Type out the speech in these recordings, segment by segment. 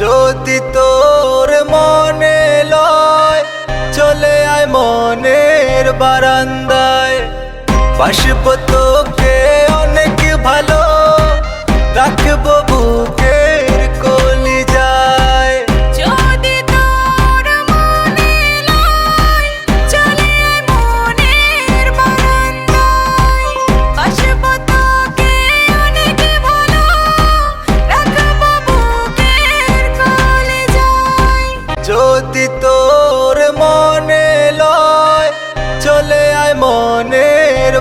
যদি তোর মনে লয় চলে আয় মনের বারান্দায়। বাসব তোকে অনেক ভালো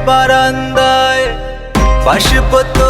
বারান্দায় বাসপতো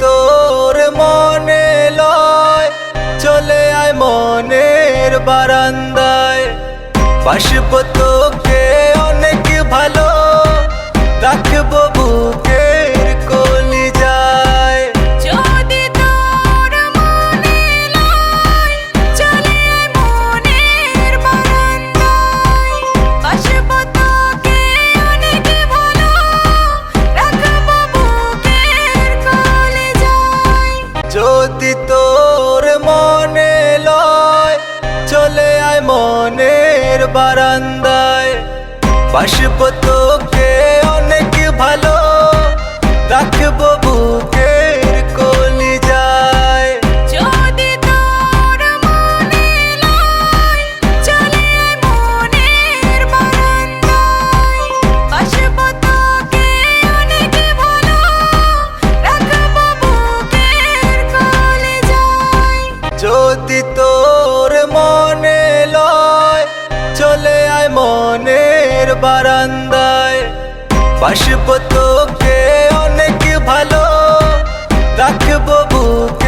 বারান্দায় পাশে তোকে অনেক ভালো মনের বারান্দায় বাসব তোকে বারান্দায়। বাসব তোকে অনেক ভালো। রাখব বুক